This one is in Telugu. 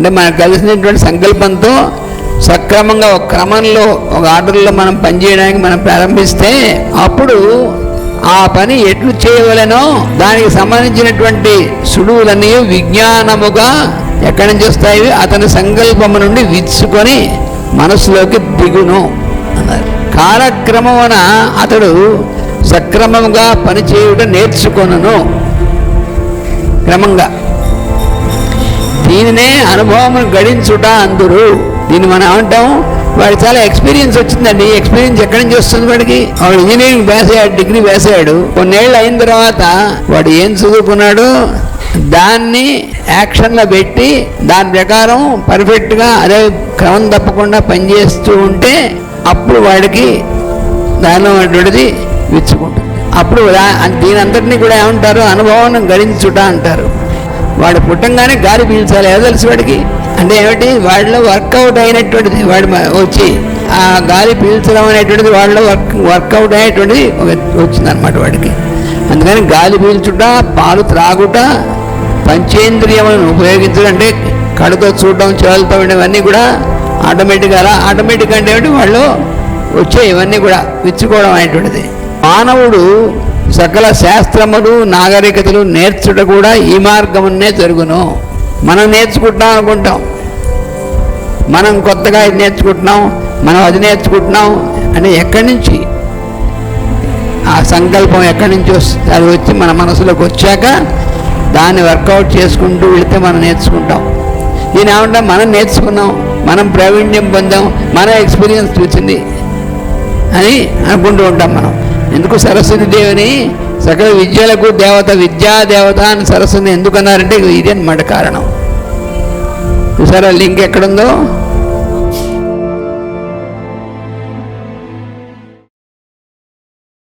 అంటే మనకు కలిసినటువంటి సంకల్పంతో సక్రమంగా ఒక క్రమంలో ఒక ఆర్డర్లో మనం పనిచేయడానికి మనం ప్రారంభిస్తే అప్పుడు ఆ పని ఎట్లు చేయవలెనో దానికి సంబంధించినటువంటి సుడువులన్నీ విజ్ఞానముగా ఎక్కడి నుంచి వస్తాయి? అతని సంకల్పము నుండి విచ్చుకొని మనసులోకి దిగును అన్నారు. కాలక్రమమున అతడు సక్రమంగా పనిచేయుట నేర్చుకొనును. క్రమంగా దీనినే అనుభవం గడించుట అందురు. దీన్ని మనం ఏమంటాం? వాడు చాలా ఎక్స్పీరియన్స్ వచ్చిందండి. ఎక్స్పీరియన్స్ ఎక్కడి నుంచి వస్తుంది వాడికి? వాడు ఇంజనీరింగ్ వేసాడు డిగ్రీ వేసాడు కొన్నేళ్ళు అయిన తర్వాత వాడు ఏం చదువుకున్నాడు? దాన్ని యాక్షన్లో పెట్టి దాని ప్రకారం పర్ఫెక్ట్గా అదే క్రమం తప్పకుండా పనిచేస్తూ ఉంటే అప్పుడు వాడికి దానిలో అటువంటిది విచ్చుకుంటుంది. అప్పుడు దీని అంతటినీ కూడా ఏమంటారు? అనుభవం గడించుట అంటారు. వాడు పుట్టంగానే గాలి పీల్చాలి ఏదో తెలుసు వాడికి? అంటే ఏమిటి? వాడిలో వర్కౌట్ అయినటువంటిది వాడు వచ్చి ఆ గాలి పీల్చడం అనేటువంటిది వాడిలో వర్క్ వర్కౌట్ అయినటువంటిది వచ్చిందనమాట వాడికి. అందుకని గాలి పీల్చుట పాలు త్రాగుట పంచేంద్రియములను ఉపయోగించడం అంటే కడుతో చూడడం చెవులతో ఉండేవన్నీ ఇవన్నీ కూడా ఆటోమేటిక్గా అలా ఆటోమేటిక్ అంటే ఏమిటి? వాళ్ళు వచ్చే ఇవన్నీ కూడా విచ్చుకోవడం అనేటువంటిది. మానవుడు సకల శాస్త్రములు నాగరికతలు నేర్చుట కూడా ఈ మార్గమునే జరుగును. మనం నేర్చుకుంటున్నాం అనుకుంటాం. మనం కొత్తగా ఇది నేర్చుకుంటున్నాం మనం అది నేర్చుకుంటున్నాం అంటే ఎక్కడి నుంచి? ఆ సంకల్పం ఎక్కడి నుంచి వస్తుంది? అది వచ్చి మన మనసులోకి వచ్చాక దాన్ని వర్కౌట్ చేసుకుంటూ వెళితే మనం నేర్చుకుంటాం. దీని ఏమంటే మనం నేర్చుకున్నాం మనం ప్రావీణ్యం పొందాం మన ఎక్స్పీరియన్స్ చూసింది అని అనుకుంటూ ఉంటాం మనం. ఎందుకు సరస్వతి దేవిని? సకల విద్యలకు దేవత విద్యా దేవత అని సరస్వతిని ఎందుకు అన్నారంటే ఇదే అన్నమాట కారణం. చూసారా లింక్ ఎక్కడుందో?